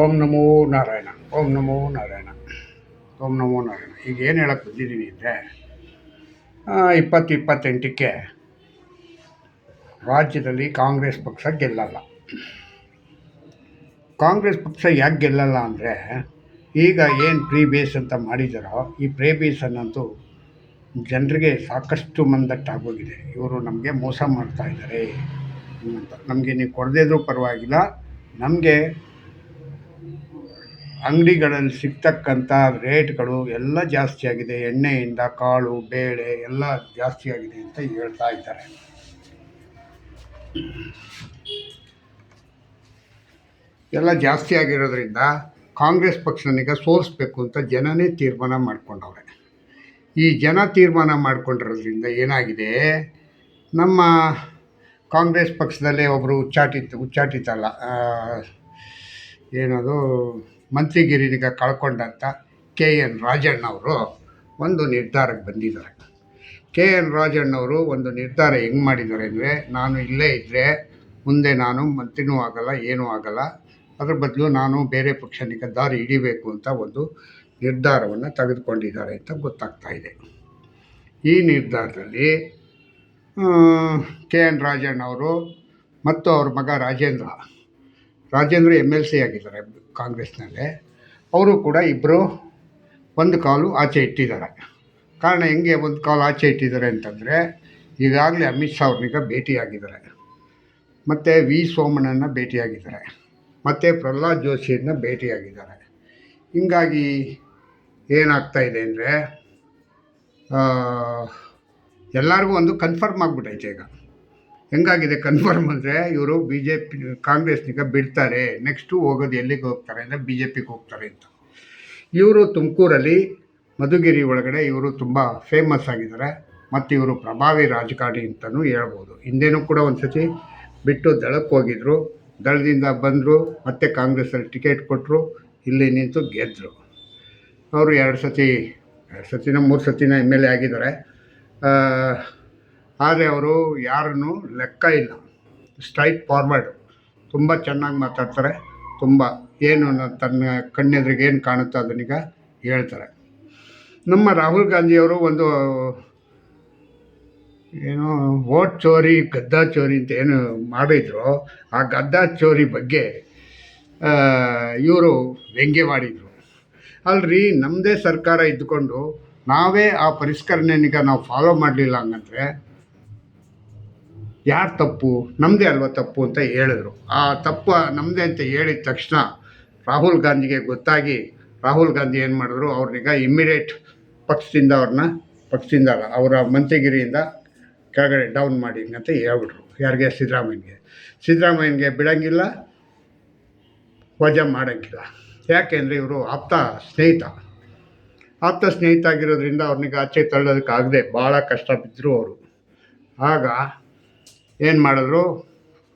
ಓಂ ನಮೋ ನಾರಾಯಣ, ಓಂ ನಮೋ ನಾರಾಯಣ, ಓಂ ನಮೋ ನಾರಾಯಣ. ಈಗ ಏನು ಹೇಳಕ್ಕೆ ಬಂದಿದ್ದೀನಿ ಅಂದರೆ ಇಪ್ಪತ್ತು ಇಪ್ಪತ್ತೆಂಟಕ್ಕೆ ರಾಜ್ಯದಲ್ಲಿ ಕಾಂಗ್ರೆಸ್ ಪಕ್ಷ ಗೆಲ್ಲಲ್ಲ. ಕಾಂಗ್ರೆಸ್ ಪಕ್ಷ ಯಾಕೆ ಗೆಲ್ಲಲ್ಲ ಅಂದರೆ, ಈಗ ಏನು ಪ್ರೀ ಬೇಸ್ ಅಂತ ಮಾಡಿದಾರೋ, ಈ ಪ್ರೀ ಅನ್ನೋದು ಜನರಿಗೆ ಸಾಕಷ್ಟು ಮಂದಟ್ಟಾಗೋಗಿದೆ. ಇವರು ನಮಗೆ ಮೋಸ ಮಾಡ್ತಾ ಇದ್ದಾರೆ ಅಂತ. ನಮಗೆ ನೀವು ಕೊಡದೇ ಇದ್ರೂ ಪರವಾಗಿಲ್ಲ, ನಮಗೆ ಅಂಗಡಿಗಳಲ್ಲಿ ಸಿಗ್ತಕ್ಕಂಥ ರೇಟ್ಗಳು ಎಲ್ಲ ಜಾಸ್ತಿಯಾಗಿದೆ ಎಣ್ಣೆಯಿಂದ ಕಾಳು, ಬೇಳೆ ಎಲ್ಲ ಜಾಸ್ತಿಯಾಗಿದೆ ಅಂತ ಹೇಳ್ತಾ ಇದ್ದಾರೆ. ಎಲ್ಲ ಜಾಸ್ತಿ ಆಗಿರೋದ್ರಿಂದ ಕಾಂಗ್ರೆಸ್ ಪಕ್ಷನಿಗೆ ಸೋಲಿಸ್ಬೇಕು ಅಂತ ಜನನೇ ತೀರ್ಮಾನ ಮಾಡ್ಕೊಂಡವ್ರೆ. ಈ ಜನ ತೀರ್ಮಾನ ಮಾಡ್ಕೊಂಡಿರೋದ್ರಿಂದ ಏನಾಗಿದೆ? ನಮ್ಮ ಕಾಂಗ್ರೆಸ್ ಪಕ್ಷದಲ್ಲೇ ಒಬ್ಬರು ಉಚ್ಚಾಟಿತ ಉಚ್ಚಾಟಿತಲ್ಲ ಏನದು? ಮಂತ್ರಿಗಿರಿನಿಗ ಕಳ್ಕೊಂಡಂಥ ಕೆ ಎನ್ ರಾಜಣ್ಣವರು ಒಂದು ನಿರ್ಧಾರಕ್ಕೆ ಬಂದಿದ್ದಾರೆ. ಕೆ ಎನ್ ರಾಜಣ್ಣವರು ಒಂದು ನಿರ್ಧಾರ ಹೆಂಗೆ ಮಾಡಿದ್ದಾರೆ ಅಂದರೆ, ನಾನು ಇಲ್ಲೇ ಇದ್ದರೆ ಮುಂದೆ ನಾನು ಮಂತ್ರಿನೂ ಆಗಲ್ಲ, ಏನೂ ಆಗಲ್ಲ. ಅದ್ರ ಬದಲು ನಾನು ಬೇರೆ ಪಕ್ಷನಿಕ ದಾರಿ ಹಿಡಿಬೇಕು ಅಂತ ಒಂದು ನಿರ್ಧಾರವನ್ನು ತೆಗೆದುಕೊಂಡಿದ್ದಾರೆ ಅಂತ ಗೊತ್ತಾಗ್ತಾ ಇದೆ. ಈ ನಿರ್ಧಾರದಲ್ಲಿ ಕೆ ಎನ್ ರಾಜಣ್ಣವರು ಮತ್ತು ಅವ್ರ ಮಗ Rajendra Rajendra M L C ಆಗಿದ್ದಾರೆ ಕಾಂಗ್ರೆಸ್ನಲ್ಲೇ. ಅವರು ಕೂಡ ಇಬ್ಬರು ಒಂದು ಕಾಲು ಆಚೆ ಇಟ್ಟಿದ್ದಾರೆ. ಕಾರಣ ಹೆಂಗೆ ಒಂದು ಕಾಲು ಆಚೆ ಇಟ್ಟಿದ್ದಾರೆ ಅಂತಂದರೆ, ಈಗಾಗಲೇ ಅಮಿತ್ ಶಾ ಅವ್ರನ್ನೀಗ ಭೇಟಿಯಾಗಿದ್ದಾರೆ. ಮತ್ತು ವಿ ಸೋಮಣ್ಣನ ಭೇಟಿಯಾಗಿದ್ದಾರೆ. ಮತ್ತು ಪ್ರಹ್ಲಾದ್ ಜೋಶಿಯನ್ನು ಭೇಟಿಯಾಗಿದ್ದಾರೆ. ಹೀಗಾಗಿ ಏನಾಗ್ತಾ ಇದೆ ಅಂದರೆ ಎಲ್ಲರಿಗೂ ಒಂದು ಕನ್ಫರ್ಮ್ ಆಗಿಬಿಟ್ಟೈತೆ ಈಗ. ಹೆಂಗಾಗಿದೆ ಕನ್ಫರ್ಮ್ ಅಂದರೆ ಇವರು ಬಿ ಜೆ ಪಿ ಕಾಂಗ್ರೆಸ್ನಿಗೆ ಬಿಡ್ತಾರೆ ನೆಕ್ಸ್ಟು ಹೋಗೋದು ಎಲ್ಲಿಗೆ ಹೋಗ್ತಾರೆ ಅಂದರೆ ಬಿ ಜೆ ಪಿಗೆ ಹೋಗ್ತಾರೆ ಅಂತ. ಇವರು ತುಮಕೂರಲ್ಲಿ, ಮಧುಗಿರಿ ಒಳಗಡೆ ಇವರು ತುಂಬ ಫೇಮಸ್ ಆಗಿದ್ದಾರೆ. ಮತ್ತು ಇವರು ಪ್ರಭಾವಿ ರಾಜಕಾರಣಿ ಅಂತಲೂ ಹೇಳ್ಬೋದು. ಹಿಂದೆನೂ ಕೂಡ ಒಂದು ಸತಿ ಬಿಟ್ಟು ದಳಕ್ಕೆ ಹೋಗಿದ್ರು. ದಳದಿಂದ ಬಂದರು, ಮತ್ತೆ ಕಾಂಗ್ರೆಸ್ಸಲ್ಲಿ ಟಿಕೆಟ್ ಕೊಟ್ಟರು ಇಲ್ಲಿ ನಿಂತು ಗೆದ್ದರು ಅವರು ಎರಡು ಸತಿ, ಎರಡು ಸತಿನ, ಮೂರು ಸತಿನ ಎಂ ಎಲ್ ಎ ಆಗಿದ್ದಾರೆ. ಆದರೆ ಅವರು ಯಾರನ್ನು ಲೆಕ್ಕ ಇಲ್ಲ. Straight forward. ತುಂಬ ಚೆನ್ನಾಗಿ ಮಾತಾಡ್ತಾರೆ. ತುಂಬ ಏನು ತನ್ನ ಕಣ್ಣೆದ್ರಿಗೆ ಏನು ಕಾಣುತ್ತೋ ಅದನ್ನೀಗ ಹೇಳ್ತಾರೆ. ನಮ್ಮ ರಾಹುಲ್ ಗಾಂಧಿಯವರು ಒಂದು ಏನು ಓಟ್ ಚೋರಿ, ಗದ್ದಾ ಚೋರಿ ಅಂತ ಏನು ಮಾಡಿದ್ರು. ಆ ಗದ್ದಾ ಚೋರಿ ಬಗ್ಗೆ ಇವರು ವ್ಯಂಗ್ಯವಾಡಿದರು ಅಲ್ರಿ ನಮ್ಮದೇ ಸರ್ಕಾರ ಇದ್ದುಕೊಂಡು ನಾವೇ ಆ ಪರಿಷ್ಕರಣೆನೀಗ ನಾವು ಫಾಲೋ ಮಾಡಲಿಲ್ಲ ಹಂಗಂದ್ರೆ ಯಾರು ತಪ್ಪು ನಮ್ಮದೇ ಅಲ್ವಾ ತಪ್ಪು ಅಂತ ಹೇಳಿದ್ರು. ಆ ತಪ್ಪು ನಮ್ಮದೇ ಅಂತ ಹೇಳಿದ ತಕ್ಷಣ ರಾಹುಲ್ ಗಾಂಧಿಗೆ ಗೊತ್ತಾಗಿ ರಾಹುಲ್ ಗಾಂಧಿ ಏನು ಮಾಡಿದ್ರು, ಅವ್ರನ್ನೀಗ ಇಮ್ಮಿಡಿಯೇಟ್ ಪಕ್ಷದಿಂದ ಅವ್ರನ್ನ, ಪಕ್ಷದಿಂದ ಅವರ ಮಂತ್ರಿಗಿರಿಯಿಂದ ಕೆಳಗಡೆ ಡೌನ್ ಮಾಡಿ ಅಂತ ಹೇಳ್ಬಿಟ್ರು. ಯಾರಿಗೆ? ಸಿದ್ದರಾಮಯ್ಯನಿಗೆ. ಸಿದ್ದರಾಮಯ್ಯನಿಗೆ ಬಿಡೋಂಗಿಲ್ಲ, ವಜಾ ಮಾಡೋಂಗಿಲ್ಲ. ಯಾಕೆಂದರೆ ಇವರು ಆಪ್ತ ಸ್ನೇಹಿತ. ಆಪ್ತ ಸ್ನೇಹಿತ ಆಗಿರೋದ್ರಿಂದ ಅವ್ರನಿಗೆ ಆಚೆ ತಳ್ಳೋದಕ್ಕಾಗದೆ ಭಾಳ ಕಷ್ಟ ಬಿದ್ದರು ಅವರು. ಆಗ ಏನು ಮಾಡಿದ್ರು?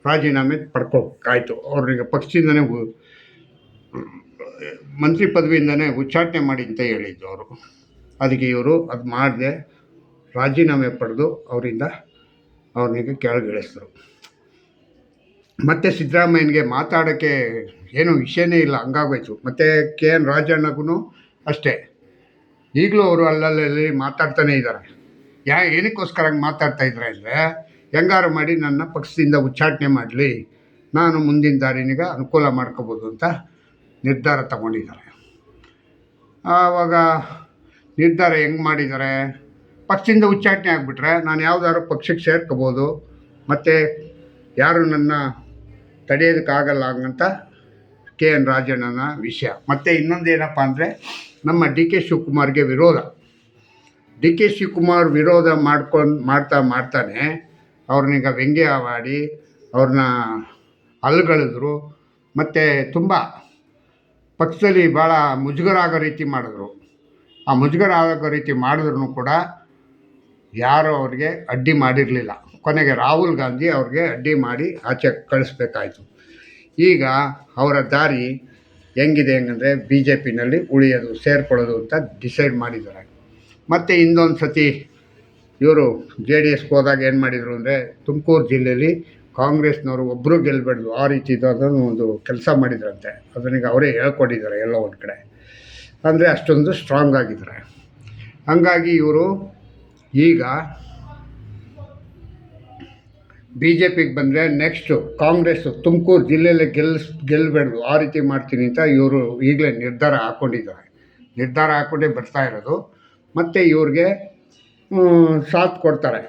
ರಾಜೀನಾಮೆ ಪಡ್ಕೋಬೇಕಾಯ್ತು ಅವ್ರಿಗೆ ಪಕ್ಷದಿಂದನೇ ಮಂತ್ರಿ ಪದವಿಯಿಂದನೇ ಉಚ್ಚಾಟನೆ ಮಾಡಿ ಅಂತ ಹೇಳಿದ್ದು ಅವರು. ಅದಕ್ಕೆ ಇವರು ಅದು ಮಾಡಿದೆ, ರಾಜೀನಾಮೆ ಪಡೆದು ಅವರಿಂದ ಅವ್ರನಿಗೆ ಕೆಳಗಿಳಿಸಿದ್ರು. ಮತ್ತು ಸಿದ್ದರಾಮಯ್ಯನಿಗೆ ಮಾತಾಡೋಕ್ಕೆ ಏನೂ ವಿಷಯನೇ ಇಲ್ಲ, ಹಂಗಾಗೋಯ್ತು. ಮತ್ತು ಕೆ ಎನ್ ರಾಜಣ್ಣಗೂ ಅಷ್ಟೇ. ಈಗಲೂ ಅವರು ಅಲ್ಲಲ್ಲಿ ಮಾತಾಡ್ತಾನೇ ಇದ್ದಾರೆ. ಯಾ ಏನಕ್ಕೋಸ್ಕರ ಹಂಗೆ ಮಾತಾಡ್ತಾ ಇದ್ದಾರೆ ಅಂದರೆ ಹೆಂಗಾರು ಮಾಡಿ ನನ್ನ ಪಕ್ಷದಿಂದ ಉಚ್ಚಾಟನೆ ಮಾಡಲಿ. ನಾನು ಮುಂದಿನ ದಾರಿನಿಗೆ ಅನುಕೂಲ ಮಾಡ್ಕೋಬೋದು ಅಂತ ನಿರ್ಧಾರ ತಗೊಂಡಿದ್ದಾರೆ. ಆವಾಗ ನಿರ್ಧಾರ ಹೆಂಗೆ ಮಾಡಿದ್ದಾರೆ? ಪಕ್ಷದಿಂದ ಉಚ್ಚಾಟನೆ ಆಗಿಬಿಟ್ರೆ ನಾನು ಯಾವುದಾದ್ರು ಪಕ್ಷಕ್ಕೆ ಸೇರ್ಕೋಬೋದು. ಮತ್ತು ಯಾರು ನನ್ನ ತಡೆಯೋದಕ್ಕಾಗಲ್ಲ ಹಂಗಂತ ಕೆ ಎನ್ ರಾಜಣ್ಣನ ವಿಷಯ. ಮತ್ತು ಇನ್ನೊಂದು ಏನಪ್ಪ ಅಂದರೆ ನಮ್ಮ ಡಿ ಕೆ ಶಿವಕುಮಾರ್ಗೆ ವಿರೋಧ. ಡಿ ಕೆ ಶಿವಕುಮಾರ್ ವಿರೋಧ ಮಾಡ್ಕೊಂಡು ಮಾಡ್ತಾ ಮಾಡ್ತಾನೆ ಅವ್ರನ್ನೀಗ ವ್ಯಂಗ್ಯ ಮಾಡಿ ಅವ್ರನ್ನ ಅಲ್ಗಳಿದ್ರು ಮತ್ತು ತುಂಬ ಪಕ್ಷದಲ್ಲಿ ಭಾಳ ಮುಜುಗರ ಆಗೋ ರೀತಿ ಮಾಡಿದ್ರು. ಆ ಮುಜುಗರ ಆಗೋ ರೀತಿ ಮಾಡಿದ್ರು ಕೂಡ ಯಾರೂ ಅವ್ರಿಗೆ ಅಡ್ಡಿ ಮಾಡಿರಲಿಲ್ಲ. ಕೊನೆಗೆ ರಾಹುಲ್ ಗಾಂಧಿ ಅವ್ರಿಗೆ ಅಡ್ಡಿ ಮಾಡಿ ಆಚೆ ಕಳಿಸ್ಬೇಕಾಯಿತು. ಈಗ ಅವರ ದಾರಿ ಹೆಂಗಿದೆ ಹೆಂಗಂದರೆ ಬಿ ಜೆ ಪಿನಲ್ಲಿ ಉಳಿಯೋದು, ಸೇರ್ಕೊಳ್ಳೋದು ಅಂತ ಡಿಸೈಡ್ ಮಾಡಿದ್ದಾರೆ. ಮತ್ತು ಇನ್ನೊಂದು ಸತಿ ಇವರು ಜೆ ಡಿ ಎಸ್ಗೆ ಹೋದಾಗ ಏನು ಮಾಡಿದರು ಅಂದರೆ ತುಮಕೂರು ಜಿಲ್ಲೆಯಲ್ಲಿ ಕಾಂಗ್ರೆಸ್ನವರು ಒಬ್ಬರು ಗೆಲ್ಲಬಾರ್ದು ಆ ರೀತಿ ಅದನ್ನು ಒಂದು ಕೆಲಸ ಮಾಡಿದ್ರಂತೆ. ಅದನಿಗೆ ಅವರೇ ಹೇಳ್ಕೊಂಡಿದ್ದಾರೆ ಎಲ್ಲ ಒಂದು ಕಡೆ. ಅಂದರೆ ಅಷ್ಟೊಂದು ಸ್ಟ್ರಾಂಗ್ ಆಗಿದ್ದಾರೆ. ಹಂಗಾಗಿ ಇವರು ಈಗ ಬಿ ಜೆ ಪಿಗೆ ಬಂದರೆ ನೆಕ್ಸ್ಟು ಕಾಂಗ್ರೆಸ್ಸು ತುಮಕೂರು ಜಿಲ್ಲೆಯಲ್ಲೇ ಗೆಲ್ಲಿಸ್ ಗೆಲ್ಲಬಾರ್ದು ಆ ರೀತಿ ಮಾಡ್ತೀನಿ ಅಂತ ಇವರು ಈಗಲೇ ನಿರ್ಧಾರ ಹಾಕ್ಕೊಂಡಿದ್ದಾರೆ ನಿರ್ಧಾರ ಹಾಕ್ಕೊಂಡೇ ಬರ್ತಾ ಇರೋದು. ಮತ್ತು ಇವ್ರಿಗೆ ಸಾಥ್ ಕೊಡ್ತಾರೆ.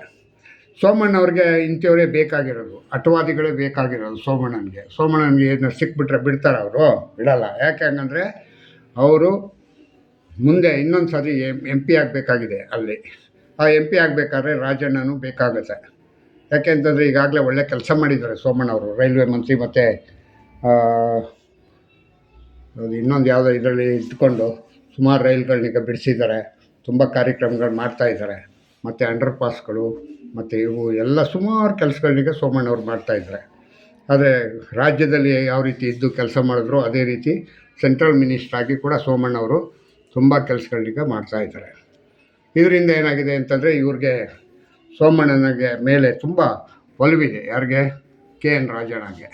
ಸೋಮಣ್ಣವ್ರಿಗೆ ಇಂಥವರೇ ಬೇಕಾಗಿರೋದು. ಅಟವಾದಿಗಳೇ ಬೇಕಾಗಿರೋದು ಸೋಮಣ್ಣನಿಗೆ. ಸೋಮಣ್ಣನಿಗೆ ಏನು ಸಿಕ್ಬಿಟ್ರೆ ಬಿಡ್ತಾರೆ ಅವರು. ಬಿಡಲ್ಲ. ಯಾಕೆ ಹಂಗಂದರೆ ಅವರು ಮುಂದೆ ಇನ್ನೊಂದು ಸರಿ ಎಂ ಪಿ ಆಗಬೇಕಾಗಿದೆ ಅಲ್ಲಿ. ಆ ಎಂ ಪಿ ಆಗಬೇಕಾದ್ರೆ ರಾಜಣ್ಣನೂ ಬೇಕಾಗುತ್ತೆ. ಯಾಕೆಂತಂದರೆ ಈಗಾಗಲೇ ಒಳ್ಳೆ ಕೆಲಸ ಮಾಡಿದ್ದಾರೆ ಸೋಮಣ್ಣವರು ರೈಲ್ವೆ ಮಂತ್ರಿ ಮತ್ತು ಅದು ಇನ್ನೊಂದು ಯಾವುದೋ ಇದರಲ್ಲಿ ಇಟ್ಕೊಂಡು ಸುಮಾರು ರೈಲ್ಗಳನ್ನೀಗ ಬಿಡಿಸಿದ್ದಾರೆ. ತುಂಬ ಕಾರ್ಯಕ್ರಮಗಳು ಮಾಡ್ತಾಯಿದ್ದಾರೆ ಮತ್ತು ಅಂಡರ್ ಪಾಸ್ಗಳು ಮತ್ತು ಇವು ಎಲ್ಲ ಸುಮಾರು ಕೆಲಸಗಳನ್ನೀಗ ಸೋಮಣ್ಣವ್ರು ಮಾಡ್ತಾಯಿದ್ದಾರೆ ಆದರೆ ರಾಜ್ಯದಲ್ಲಿ ಯಾವ ರೀತಿ ಇದ್ದು ಕೆಲಸ ಮಾಡಿದ್ರು ಅದೇ ರೀತಿ ಸೆಂಟ್ರಲ್ ಮಿನಿಸ್ಟ್ರ್ ಆಗಿ ಕೂಡ ಸೋಮಣ್ಣವರು ತುಂಬ ಮಾಡ್ತಾ ಮಾಡ್ತಾಯಿದ್ದಾರೆ ಇದರಿಂದ ಏನಾಗಿದೆ ಅಂತಂದರೆ ಇವ್ರಿಗೆ ಸೋಮಣ್ಣನಿಗೆ ಮೇಲೆ ತುಂಬ ಒಲವಿದೆ. ಯಾರಿಗೆ? ಕೆ ಎನ್ ರಾಜಣ್ಣಗೆ.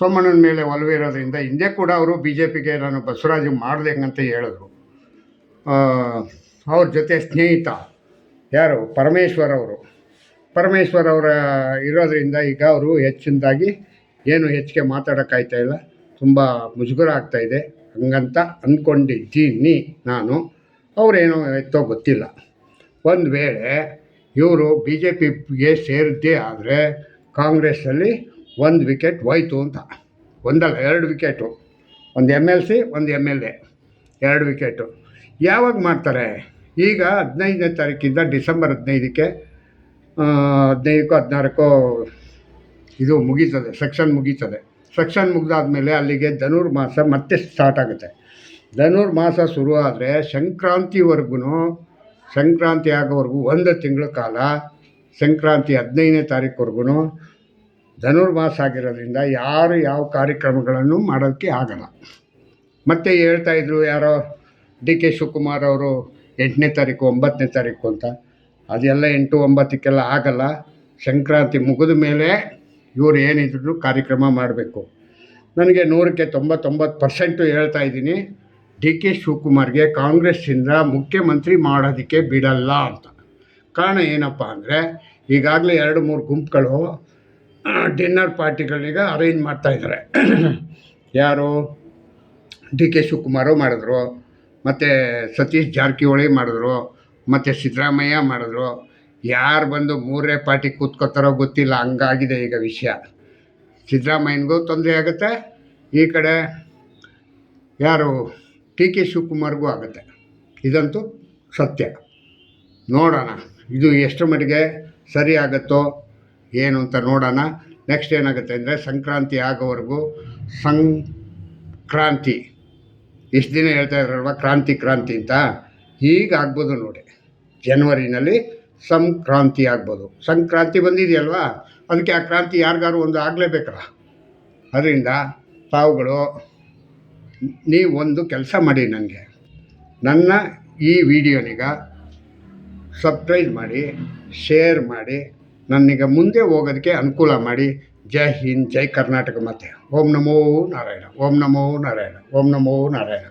ಸೋಮಣ್ಣನ ಮೇಲೆ ಒಲವಿರೋದ್ರಿಂದ ಹಿಂದೆ ಕೂಡ ಅವರು ಬಿ ಜೆ ಪಿಗೆ ನಾನು ಬಸವರಾಜ್ ಮಾಡ್ದಂಗಂತ ಹೇಳಿದ್ರು. ಅವ್ರ ಜೊತೆ ಸ್ನೇಹಿತ ಯಾರು? ಪರಮೇಶ್ವರ್ ಅವರು ಪರಮೇಶ್ವರ್ ಅವರ ಇರೋದರಿಂದ ಈಗ ಅವರು ಹೆಚ್ಚಿನದಾಗಿ ಏನು ಹೆಚ್ಚಿಗೆ ಮಾತಾಡೋಕ್ಕಾಯ್ತಾ ಇಲ್ಲ. ತುಂಬ ಮುಜುಗರ ಆಗ್ತಾಯಿದೆ ಹಂಗಂತ ಅಂದ್ಕೊಂಡಿದ್ದೀನಿ ನಾನು. ಅವರೇನೋ ಎತ್ತೋ ಗೊತ್ತಿಲ್ಲ. ಒಂದು ವೇಳೆ ಇವರು ಬಿ ಜೆ ಪಿಗೆ ಸೇರಿದ್ದೇ ಆದರೆ ಕಾಂಗ್ರೆಸ್ಸಲ್ಲಿ ಒಂದು ವಿಕೆಟ್ ಹೋಯ್ತು ಅಂತ. ಒಂದಲ್ಲ, ಎರಡು ವಿಕೆಟು. ಒಂದು ಎಂ ಎಲ್ ಸಿ, ಒಂದು ಎಂ ಎಲ್ ಎ. ಎರಡು ವಿಕೆಟು. ಯಾವಾಗ ಮಾಡ್ತಾರೆ? ಈಗ ಹದಿನೈದನೇ ತಾರೀಕಿಂದ ಡಿಸೆಂಬರ್ ಹದಿನೈದಕ್ಕೆ ಹದಿನೈದಕ್ಕೋ ಹದಿನಾರಕ್ಕೋ ಇದು ಮುಗೀತದೆ, ಸೆಕ್ಷನ್ ಮುಗೀತದೆ. ಸೆಕ್ಷನ್ ಮುಗಿದಾದ್ಮೇಲೆ ಅಲ್ಲಿಗೆ ಧನುರ್ಮಾಸ ಮತ್ತೆ ಸ್ಟಾರ್ಟ್ ಆಗುತ್ತೆ. ಧನುರ್ಮಾಸ ಶುರು ಆದರೆ ಸಂಕ್ರಾಂತಿವರೆಗೂ ಸಂಕ್ರಾಂತಿ ಆಗೋವರೆಗೂ ಒಂದು ತಿಂಗಳ ಕಾಲ, ಸಂಕ್ರಾಂತಿ ಹದಿನೈದನೇ ತಾರೀಕುವರೆಗೂ ಧನುರ್ಮಾಸ ಆಗಿರೋದ್ರಿಂದ ಯಾರು ಯಾವ ಕಾರ್ಯಕ್ರಮಗಳನ್ನು ಮಾಡೋಕ್ಕೆ ಆಗಲ್ಲ. ಮತ್ತು ಹೇಳ್ತಾಯಿದ್ರು ಯಾರೋ ಡಿ ಕೆ ಶಿವಕುಮಾರ್ ಅವರು ಎಂಟನೇ ತಾರೀಕು, ಒಂಬತ್ತನೇ ತಾರೀಕು ಅಂತ. ಅದೆಲ್ಲ ಎಂಟು, ಒಂಬತ್ತಕ್ಕೆಲ್ಲ ಆಗಲ್ಲ. ಸಂಕ್ರಾಂತಿ ಮುಗಿದ ಮೇಲೆ ಇವ್ರು ಏನಿದ್ರು ಕಾರ್ಯಕ್ರಮ ಮಾಡಬೇಕು. ನನಗೆ ನೂರಕ್ಕೆ ತೊಂಬತ್ತೊಂಬತ್ತು ಪರ್ಸೆಂಟು ಹೇಳ್ತಾ ಇದ್ದೀನಿ. ಡಿ ಕೆ ಶಿವಕುಮಾರ್ಗೆ ಕಾಂಗ್ರೆಸ್ಸಿಂದ ಮುಖ್ಯಮಂತ್ರಿ ಮಾಡೋದಕ್ಕೆ ಬಿಡಲ್ಲ ಅಂತ. ಕಾರಣ ಏನಪ್ಪ ಅಂದರೆ, ಈಗಾಗಲೇ ಎರಡು, ಮೂರು ಗುಂಪುಗಳು ಡಿನ್ನರ್ ಪಾರ್ಟಿಗಳಿಗೆ ಅರೇಂಜ್ ಮಾಡ್ತಾಯಿದ್ದಾರೆ ಯಾರು? ಡಿ ಕೆ ಶಿವಕುಮಾರು ಮಾಡಿದ್ರು. ಮತ್ತು ಸತೀಶ್ ಜಾರಕಿಹೊಳಿ ಮಾಡಿದ್ರು, ಮತ್ತು ಸಿದ್ದರಾಮಯ್ಯ ಮಾಡಿದ್ರು. ಯಾರು ಬಂದು ಮೂರನೇ ಪಾರ್ಟಿ ಕೂತ್ಕೋತಾರೋ ಗೊತ್ತಿಲ್ಲ, ಹಂಗಾಗಿದೆ ಈಗ ವಿಷಯ. ಸಿದ್ದರಾಮಯ್ಯನಿಗೂ ತೊಂದರೆ ಆಗುತ್ತೆ. ಈ ಕಡೆ ಯಾರು ಟಿ ಕೆ ಶಿವಕುಮಾರ್ಗೂ ಆಗುತ್ತೆ. ಇದಂತೂ ಸತ್ಯ. ನೋಡೋಣ, ಇದು ಎಷ್ಟು ಮಟ್ಟಿಗೆ ಸರಿ ಆಗುತ್ತೋ ಏನು ಅಂತ ನೋಡೋಣ. ನೆಕ್ಸ್ಟ್ ಏನಾಗುತ್ತೆ ಅಂದರೆ ಸಂಕ್ರಾಂತಿ ಆಗೋವರೆಗೂ ಸಂಕ್ರಾಂತಿ. ಇಷ್ಟು ದಿನ ಹೇಳ್ತಾ ಇದ್ರಲ್ವ? ಕ್ರಾಂತಿ ಕ್ರಾಂತಿ ಅಂತ? ಹೀಗಾಗ್ಬೋದು ನೋಡಿ. ಜನ್ವರಿನಲ್ಲಿ ಸಂಕ್ರಾಂತಿ ಆಗ್ಬೋದು. ಸಂಕ್ರಾಂತಿ ಬಂದಿದೆಯಲ್ವಾ? ಅದಕ್ಕೆ ಆ ಕ್ರಾಂತಿ ಯಾರಿಗಾರು ಒಂದು ಆಗಲೇಬೇಕಲ್ಲ. ಅದರಿಂದ ತಾವುಗಳು ನೀವೊಂದು ಕೆಲಸ ಮಾಡಿ ನನಗೆ ನನ್ನ ಈ ವಿಡಿಯೋನಿಗ ಸಬ್ಸ್ಕ್ರೈಬ್ ಮಾಡಿ ಶೇರ್ ಮಾಡಿ ನನಗೆ ಮುಂದೆ ಹೋಗೋದಕ್ಕೆ ಅನುಕೂಲ ಮಾಡಿ ಜೈ ಹಿಂದ್ ಜೈ ಕರ್ನಾಟಕ ಮತ್ತೆ ಓಂ ನಮೋ ನಾರಾಯಣ ಓಂ ನಮೋ ನಾರಾಯಣ ಓಂ ನಮೋ ನಾರಾಯಣ